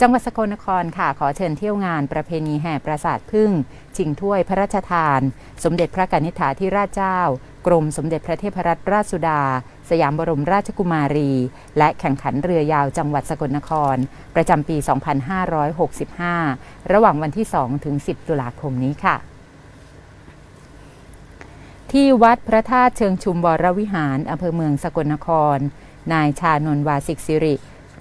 จังหวัดสกลนครค่ะขอเชิญเที่ยวงานประเพณีแห่ปราสาทพึ่ง ชิงถ้วยพระราชทาน สมเด็จพระกนิษฐาธิราชเจ้า กรมสมเด็จพระเทพรัตนราชสุดา สยามบรมราชกุมารี และแข่งขันเรือยาวจังหวัดสกลนคร ประจำปี 2565 ระหว่างวันที่ 2 ถึง 10 ตุลาคมนี้ค่ะที่วัดพระธาตุเชิงชุมวรวิหารอำเภอเมืองสกลนคร นายชานนวาสิกสิริ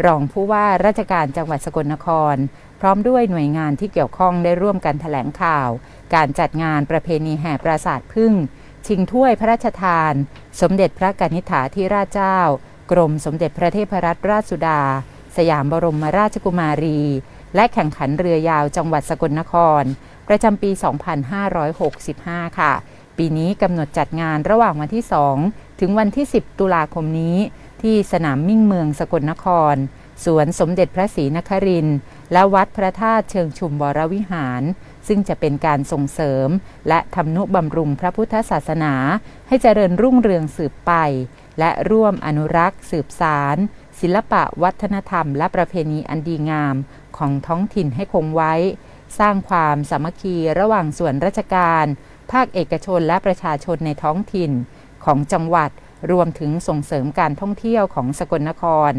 รองผู้ว่าราชการจังหวัดสกลนคร พร้อมด้วยหน่วยงานที่เกี่ยวข้องได้ร่วมกันแถลงข่าว การจัดงานประเพณีแห่ปราสาทพึ่ง ชิงถ้วยพระราชทาน สมเด็จพระกนิษฐาธิราชเจ้า กรมสมเด็จพระเทพรัตนราชสุดา สยามบรมราชกุมารี และแข่งขันเรือยาวจังหวัดสกลนคร ประจำปี 2565 ค่ะ ปีนี้กำหนดจัดงานระหว่างวันที่ 2 ถึงวันที่ 10 ตุลาคมนี้ ที่สนามมิ่งเมืองสกลนคร สวนสมเด็จพระศรีนครินทร์และวัดพระธาตุเชิงชุมวรวิหาร ซึ่งจะเป็นการส่งเสริม และทำนุบำรุงพระพุทธศาสนา ให้เจริญรุ่งเรืองสืบไป และร่วมอนุรักษ์ สืบสารศิลปะวัฒนธรรม และประเพณีอันดีงามของท้องถิ่นให้คงไว้ สร้างความสามัคคีระหว่างส่วนราชการ ภาคเอกชนและประชาชนในท้องถิ่นของจังหวัด รวมถึงส่งเสริมการท่องเที่ยวของสกลนคร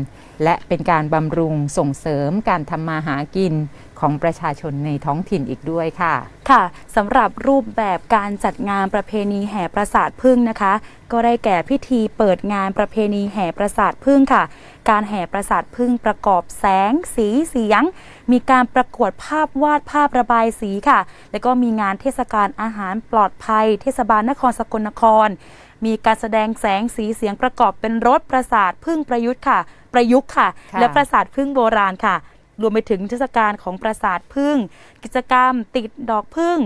และเป็นการบำรุงส่งเสริมการทำมาหากินของประชาชนในท้องถิ่นอีกด้วยค่ะ ค่ะสำหรับรูปแบบการจัดงานประเพณีแห่ปราสาทพึ่งนะคะ ก็ได้แก่พิธีเปิดงานประเพณีแห่ปราสาทพึ่งค่ะ การแห่ปราสาทพึ่งประกอบแสง สีเสียง มีการประกวดภาพวาดภาพระบายสีค่ะ แล้วก็มีงานเทศกาลอาหารปลอดภัย เทศบาลนครสกลนคร มีการแสดงแสงสีเสียงประกอบเป็นรถปราสาทพึ่งประยุทธ์ค่ะ ประยุกต์ค่ะค่ะและปราสาทพึ่งโบราณค่ะ รวมไปถึงเทศกาลของปราสาทพึ่ง กิจกรรมติดดอกพึ่ง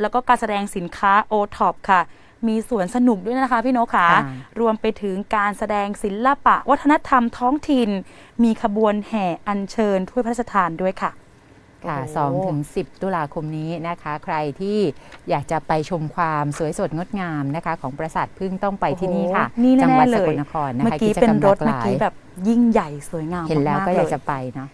แล้วก็การแสดงสินค้าโอท็อปค่ะ มีสวนสนุกด้วยนะคะพี่นกค่ะค่ะรวมไปถึงการแสดงศิลปะ วัฒนธรรมท้องถิ่น มีขบวนแห่อัญเชิญถ้วยพระราชทานด้วยค่ะค่ะโอ้โห2ถึง 10 ตุลาคมนี้นะคะ ใครที่อยากจะไปชมความสวยสดงดงามนะคะ ของปราสาทพึ่งต้องไปที่นี่ค่ะโอ้โหนี่จัแน่หวัดๆเลสยกลนครนะคะเมื่อกี้จเป็นมรถหลาเมื่อกี้ยแบบยิ่งใหญ่สวยงามเห็นแล้วมาก็อยากเลจะไปเนาะ